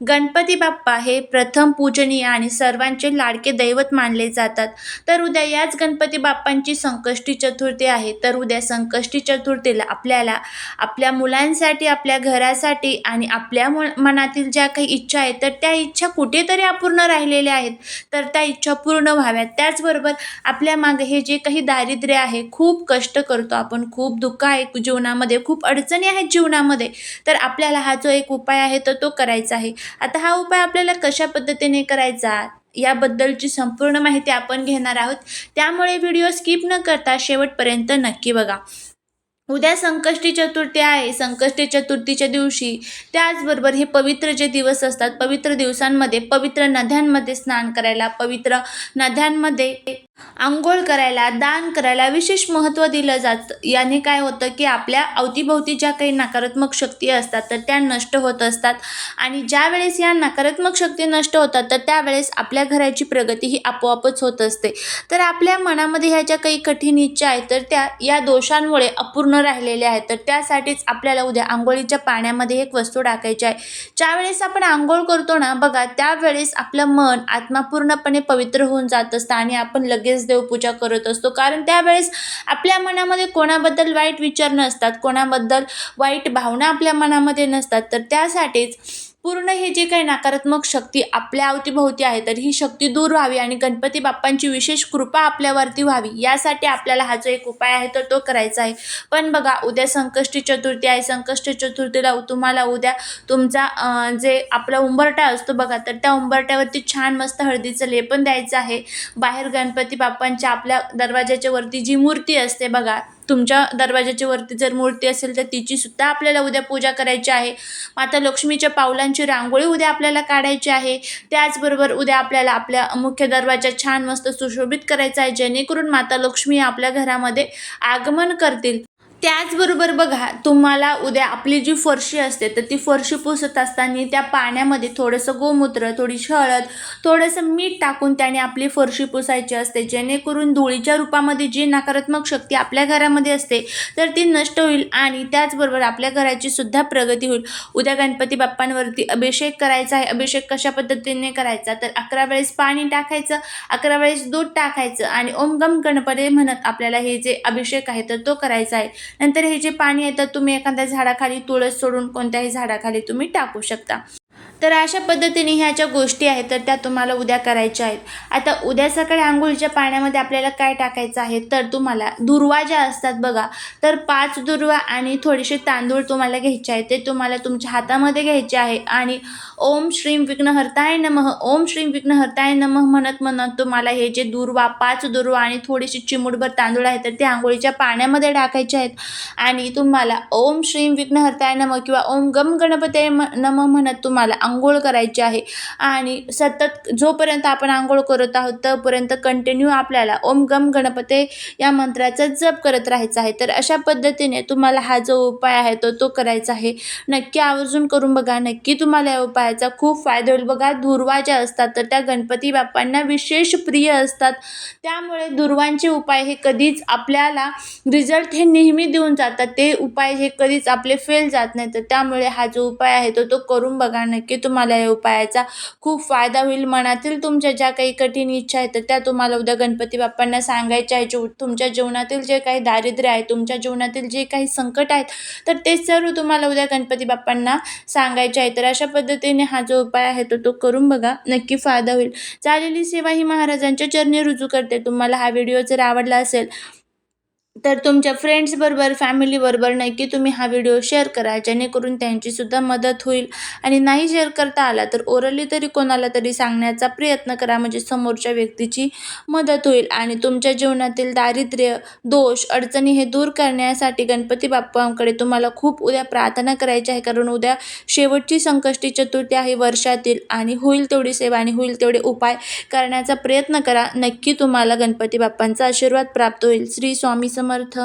गणपती बाप्पा हे प्रथम पूजनीय आणि सर्वांचे लाडके दैवत मानले जातात. तर उद्या याच गणपती बाप्पांची संकष्टी चतुर्थी आहे. तर उद्या संकष्टी चतुर्थीला आपल्याला आपल्या मुलांसाठी आपल्या घरासाठी आणि आपल्या मनातील ज्या काही इच्छा आहेत तर त्या इच्छा कुठेतरी अपूर्ण राहिलेल्या आहेत. तर त्या इच्छा पूर्ण व्हाव्यात. त्याचबरोबर आपल्या मागे हे जे काही दारिद्र्य आहे खूप कष्ट करतो आपण. खूप दुःख आहे जीवनामध्ये. खूप अडचणी आहेत जीवनामध्ये. तर आपल्याला हा जो एक उपाय आहे तर तो करायचा आहे. आता हा उपाय आपल्याला कशा पद्धतीने करायचा याबद्दलची संपूर्ण माहिती आपण घेणार आहोत. त्यामुळे व्हिडिओ स्किप न करता शेवटपर्यंत नक्की बघा. उद्या संकष्टी चतुर्थी आहे. संकष्टी चतुर्थीच्या दिवशी त्याचबरोबर हे पवित्र जे दिवस असतात पवित्र दिवसांमध्ये पवित्र नद्यांमध्ये स्नान करायला पवित्र नद्यांमध्ये आंघोळ करायला दान करायला विशेष महत्त्व दिलं जातं. याने काय होतं की आपल्या अवतीभोवती ज्या काही नकारात्मक शक्ती असतात तर त्या नष्ट होत असतात. आणि ज्या वेळेस या नकारात्मक शक्ती नष्ट होतात तर त्यावेळेस आपल्या घराची प्रगती ही आपोआपच होत असते. तर आपल्या मनामध्ये ह्या ज्या काही कठीण इच्छा आहेत तर त्या या दोषांमुळे अपूर्ण राहिलेल्या आहेत. तर त्यासाठीच आपल्याला उद्या आंघोळीच्या पाण्यामध्ये एक वस्तू टाकायची आहे. ज्यावेळेस आपण आंघोळ करतो ना बघा त्यावेळेस आपलं मन आत्मा पूर्णपणे पवित्र होऊन जात असतं आणि आपण लगेच देवपूजा करत असतो. कारण त्यावेळेस आपल्या मनामध्ये कोणाबद्दल वाईट विचार नसतात. कोणाबद्दल वाईट भावना आपल्या मनामध्ये नसतात. तर त्यासाठीच पूर्ण हे जे काही नकारात्मक शक्ती आपल्या अवतीभोवती आहे तर ही शक्ती दूर व्हावी आणि गणपती बाप्पांची विशेष कृपा आपल्यावरती व्हावी. यासाठी आपल्याला हा जो एक उपाय आहे तर तो करायचा आहे. पण बघा उद्या संकष्टी चतुर्थी आहे. संकष्टी चतुर्थीला तुम्हाला उद्या तुमचा जे आपला उंबरटा असतो बघा तर त्या उंबरट्यावरती छान मस्त हळदीचं लेपन द्यायचं आहे. बाहेर गणपती बाप्पांच्या आपल्या दरवाजाच्या वरती जी मूर्ती असते बघा तुमच्या दरवाजाच्या वरती जर मूर्ती असेल तर तिची सुद्धा आपल्याला उद्या पूजा करायची आहे. माता लक्ष्मीच्या पावलांची रांगोळी उद्या आपल्याला काढायची आहे. त्याचबरोबर उद्या आपल्याला आपल्या मुख्य दरवाजा छान मस्त सुशोभित करायचा आहे. जेणेकरून माता लक्ष्मी आपल्या घरामध्ये आगमन करतील. त्याचबरोबर बघा तुम्हाला उद्या आपली जी फरशी असते तर ती फरशी पुसत असताना त्या पाण्यामध्ये थोडंसं गोमूत्र थोडीशी हळद थोडंसं मीठ टाकून त्याने आपली फरशी पुसायची असते. जेणेकरून धुळीच्या रूपामध्ये जी नकारात्मक शक्ती आपल्या घरामध्ये असते तर ती नष्ट होईल आणि त्याचबरोबर आपल्या घराची सुद्धा प्रगती होईल. उद्या गणपती बाप्पांवरती अभिषेक करायचा आहे. अभिषेक कशा पद्धतीने करायचा? तर अकरा वेळेस पाणी टाकायचं अकरा वेळेस दूध टाकायचं आणि ओम गम गणपती म्हणत आपल्याला हे जे अभिषेक आहे तर तो करायचा आहे. नंतर हे जे पाणी आहे तर तुम्ही एखाद्या झाडाखाली तुळस सोडून कोणत्याही झाडाखाली तुम्ही टाकू शकता. तर अशा पद्धतीने ह्या ज्या गोष्टी आहेत तर त्या तुम्हाला उद्या करायच्या आहेत. आता उद्या सकाळी आंघोळीच्या पाण्यामध्ये आपल्याला काय टाकायचं आहे तर तुम्हाला दुर्वा ज्या असतात बघा तर पाच दुर्वा आणि थोडेसे तांदूळ तुम्हाला घ्यायचे आहे ते तुम्हाला तुमच्या हातामध्ये घ्यायचे आहे आणि ओम श्रीम विघ्नहर्ताय नमः ओम श्रीम विघ्नहर्ताय नमः म्हणत म्हणत तुम्हाला हे जे दुर्वा पाच दुर्वा आणि थोडीशी चिमूटभर तांदूळ आहेत तर ते आंघोळीच्या पाण्यामध्ये टाकायचे आहेत. आणि तुम्हाला ओम श्रीम विघ्नहर्ताय नमः किंवा ओम गम गणपते नमः म्हणत तुम्हाला आंघोळ करायची आहे. आणि सतत जोपर्यंत आपण आंघोळ करत आहोत तोपर्यंत कंटिन्यू आपल्याला ओम गम गणपते या मंत्राचा जप करत राहायचा आहे. तर अशा पद्धतीने तुम्हाला हा जो उपाय आहे तो तो करायचा आहे. नक्की आवर्जून करून बघा. नक्की तुम्हाला या उपायाचा खूप फायदा होईल. बघा दुर्वा ज्या असतात तर त्या गणपती बाप्पांना विशेष प्रिय असतात. त्यामुळे दुर्वांचे उपाय हे कधीच आपल्याला रिझल्ट हे नेहमी देऊन जातात. ते उपाय हे कधीच आपले फेल जात नाही. तर त्यामुळे हा जो उपाय आहे तो तो करून बघा. नक्की तुम्हाला या उपायाचा खूप फायदा होईल. मनातील तुमच्या ज्या काही कठीण इच्छा आहेत तर त्या तुम्हाला उद्या गणपती बाप्पांना सांगायच्या आहे जो तुमच्या जीवनातील जे काही दारिद्र्य आहे तुमच्या जीवनातील जे काही संकट आहेत तर ते सर्व तुम्हाला उद्या गणपती बाप्पांना सांगायचे आहे तर अशा पद्धतीने हा जो उपाय आहे तो तो करून बघा. नक्की फायदा होईल. चालेली सेवा ही महाराजांच्या चरणी रुजू करते. तुम्हाला हा व्हिडिओ जर आवडला असेल तर तुमच्या फ्रेंड्सबरोबर फॅमिलीबरोबर नक्की तुम्ही हा व्हिडिओ शेअर करा. जेणेकरून त्यांचीसुद्धा मदत होईल. आणि नाही शेअर करता आला तर ओरली तरी कोणाला तरी सांगण्याचा प्रयत्न करा. म्हणजे समोरच्या व्यक्तीची मदत होईल. आणि तुमच्या जीवनातील दारिद्र्य दोष अडचणी हे दूर करण्यासाठी गणपती बाप्पांकडे तुम्हाला खूप उद्या प्रार्थना करायची आहे. कारण उद्या शेवटची संकष्टी चतुर्थी आहे वर्षातील. आणि होईल तेवढी सेवा आणि होईल तेवढे उपाय करण्याचा प्रयत्न करा. नक्की तुम्हाला गणपती बाप्पांचा आशीर्वाद प्राप्त होईल. श्री स्वामी समर्थ